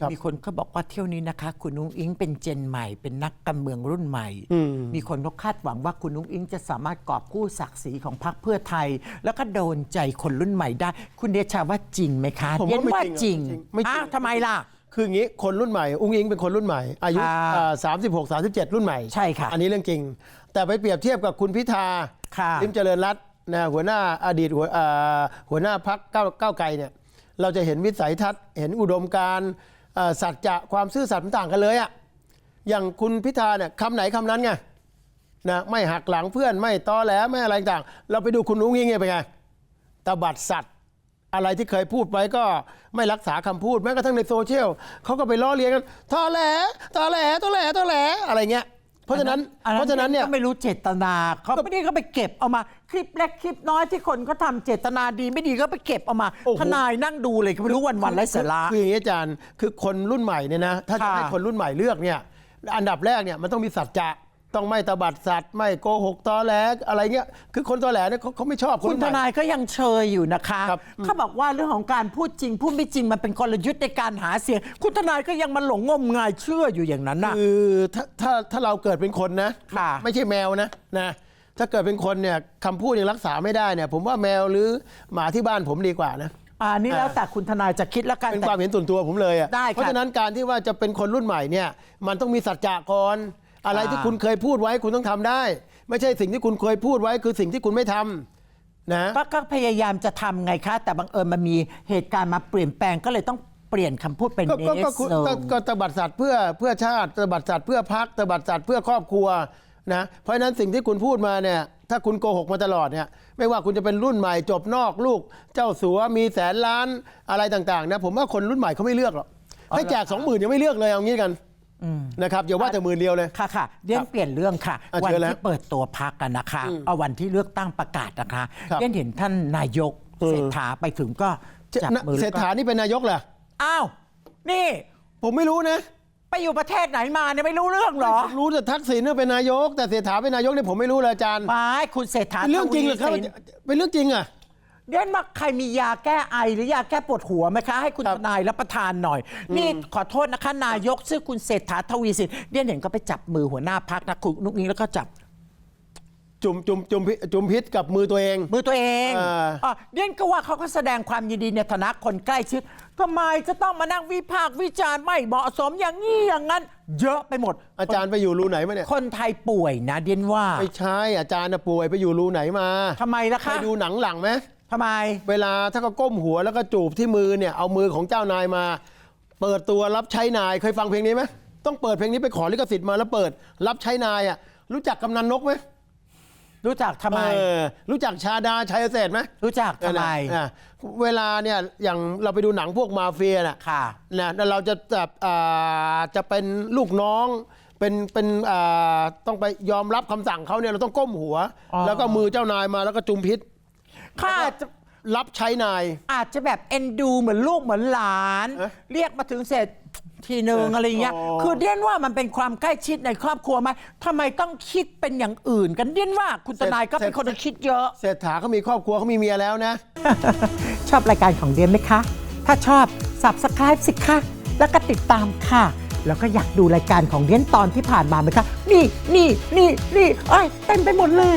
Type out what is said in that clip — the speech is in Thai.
ครับมีคนเขาบอกว่าเที่ยวนี้นะคะ คุณนุ้งอิงเป็นเจนใหม่ เป็นนักการเมืองรุ่นใหม่ อืม มีคนเขาคาดหวังว่าคุณนุ้งอิงจะสามารถกอบกู้ศักดิ์ศรีของพรรคเพื่อไทย แล้วก็โดนใจคนรุ่นใหม่ได้ คุณเดชาว่าจริงไหมคะผมเรียว่านไม่ว่าจจริริงงอะไม่จริง อ้าวทำไมล่ะ คืออย่างนี้คนรุ่นใหม่อุ้งอิงเป็นคนรุ่นใหม่ อายุค่ะสามสิบหกสามสิบเจ็ดรุ่นใหม่ใช่ค่ะอันนี้เรื่องจริง แต่ไปเปรียบเทียบกับคุณพิธาค่ะ ลิมเจริญรัตน์นะหัวหน้าอดีตหัวอ่าหัวหน้าพักก้าวก้าวไกลเนี่ยเราจะเห็นวิสัยทัศน์เห็นอุดมการณ์เอ่อ สัจจะความซื่อสัตย์มันต่างกันเลยอะอย่างคุณพิธาเนี่ยคำไหนคำนั้นไงนะไม่หักหลังเพื่อนไม่ตอแหลไม่อะไรต่างเราไปดูคุณอุ้งอิงเนี่ยเป็นไงตบัดสัตว์อะไรที่เคยพูดไว้ก็ไม่รักษาคำพูดแม้กระทั่งในโซเชียลเขาก็ไปล้อเลียนกันตอแหลตอแหลตอแหลตอแหลอะไรเงี้ย เพราะฉะนั้นอัเพราะฉะนั้นเนี่ยก็ไม่รู้เจตนาเขาไม่ได้ก็ไปเก็บเอามาคลิปเล็กคลิปน้อยที่คนก็ทำเจตนาดีไม่ดีก็ไปเก็บเอามาโอ้โหทนายนั่งดูเลยก็ไม่รู้วันวันๆไรสาระคืออย่างนี้อาจารย์คือคนรุ่นใหม่เนี่ยนะถ้าจะค่ะให้คนรุ่นใหม่เลือกเนี่ยอันดับแรกเนี่ยมันต้องมีสัจจะ ต้องไม่ตบัดสัตว์ไม่โกหกตอแหลอะไรเงี้ยคือคนตอแหลเนี่ยเขาเขาไม่ชอบนคุณรุ่นทใหม่ นายก็ยังเชยอยู่นะคะครับ เขาบอกว่าเรื่องของการพูดจริง พูดไม่จริงมันเป็นกลยุทธ์ในการหาเสียง คุณทนายก็ยังมาหลงงมงายเชื่ออยู่อย่างนั้นนะคือถ้าถ้าถ้าเราเกิดเป็นคนนะ ค่ะ ไม่ใช่แมวนะนะถ้าเกิดเป็นคนเนี่ยคำพูดยังรักษาไม่ได้เนี่ย ผมว่าแมวหรือหมาที่บ้านผมดีกว่านะ อ่านี่แล้วแต่คุณทนายจะคิดแล้วกันเป็นแต่ ความเห็นส่วนตัวผมเลยอะได้ครับเพราะฉะนั้นการที่ว่าจะเป็นคนรุ่นใหม่เนี่ย มันต้องมีสัจจะก่อน อะไรอ่าที่คุณเคยพูดไว้คุณต้องทำได้ ไม่ใช่สิ่งที่คุณเคยพูดไว้คือสิ่งที่คุณไม่ทำนะก็ก็พยายามจะทำไงคะ แต่บังเอิญมันมีเหตุการณ์มาเปลี่ยนแปลงก็เลยต้องเปลี่ยนคำพูดเป็นก็เนก็สก็คุณโซก็ก็ตบัดสัตว์เพื่อเพื่อชาติตบัดสัตว์เพื่อพักตบัดสัตว์เพื่อครอบครัวนะเพราะฉะนั้นสิ่งที่คุณพูดมาเนี่ยถ้าคุณโกหกมาตลอดเนี่ยไม่ว่าคุณจะเป็นรุ่นใหม่จบนอกลูก เจ้าสัวมีแสนล้านอะไรต่างๆนะผมว่าคนรุ่นใหม่เขาไม่เลือกหรอกให้แจกสองหมื่นยังไม่เลือกเลยเอางี้กัน นะครับอย่าว่าแต่หมื่นเดียวเลย ค่ะค่ะเรียนเปลี่ยนเรื่องค่ะ อะวันเชิญแล้วที่เปิดตัวพักกันนะคะ เอาวันที่เลือกตั้งประกาศนะคะครับ เรียนเห็นท่านนายกเออเศรษฐาไปถึงก็จับมือเศรแล้ษวก็ฐานี่เป็นนายกเหรออ้าว นี่ผมไม่รู้นะไปอยู่ประเทศไหนมาเนี่ยไม่รู้เรื่องเหรอรู้แต่ทักษิณเนี่ยเป็นนายก แต่เศรษฐาเป็นนายกเนี่ยผมไม่รู้เลยอาจารย์ ไม่คุณเศรษฐาเป็นเรื่องจริงเหรอครับทวีสิน เป็นเรื่องจริงอะ เรียนมาใครมียาแก้ไอหรือยาแก้ปวดหัวไหมคะ ให้คุณครับทนายรับประทานหน่อย นี่ขอโทษนะคะ นายกชื่อคุณเศรษฐาทวีสินเรียนเห็นก็ไปจับมือหัวหน้าพักนะคุณนุกนี้แล้วก็จับจุ่มจุ่มจุ่มพิจุ่มพิษกับมือตัวเอง มือตัวเองอ่าอะเรียนก็ว่าเขาก็แสดงความยินดีในฐานะคนใกล้ชิดทำไมจะต้องมานั่งวิพากษ์วิจารณ์ไม่เหมาะสมอย่างนี้อย่างนั้น เยอะไปหมดอาจารย์ไปอยู่รูไหนมาเนี่ยคนไทยป่วยนะเดียนว่าไม่ใช่อาจารย์น่ะป่วยไปอยู่รูไหนมาทำไมล่ะเคคะ ยดูหนังหลังไหม ทำไม เวลาถ้าเขาก้มหัวแล้วก็จูบที่มือเนี่ยเอามือของเจ้านายมา เปิดตัวรับใช้นายเคยฟังเพลงนี้ไหมต้องเปิดเพลงนี้ไปขอลิขสิทธิ์มาแล้วเปิด รับใช้นายอะรู้จักกำนันนกไหมรู้จักทำไม เออรู้จักชาดาชัยเศรษฐ์ไหมรู้จักทำไมอะเวลาเนี่ยอย่างเราไปดูหนังพวกมาเฟียน่ะ ค่ะ นะแล้วเราจะแบบอ่าจะเป็นลูกน้องเป็นเป็นอ่าต้องไปยอมรับคำสั่งเขาเนี่ยเราต้องก้มหัว อ๋อ แล้วก็มือเจ้านายมาแล้วก็จุมพิษ ข้าจะรับใช้นาย อาจจะแบบเอ็นดูเหมือนลูกเหมือนหลาน เอ๊ะเรียกมาถึงเสร็จทีหนึ่งเอ๊ะอะไรเงี้ย อ๋อ คือเดียนว่ามันเป็นความใกล้ชิดในครอบครัวไหมทำไมต้องคิดเป็นอย่างอื่น กันเดียนว่าคุณทนายก็เป็นคนที่คิดเยอะ เศรษฐาเขามีครอบครัวเขามีเมียแล้วนะ ชอบรายการของเดียนไหมคะ ถ้าชอบ subscribe สิคะ แล้วก็ติดตามค่ะ แล้วก็อยากดูรายการของเดียนตอนที่ผ่านมาไหมคะ นี่นี่นี่นี่เอ้ยเต็มไปหมดเลย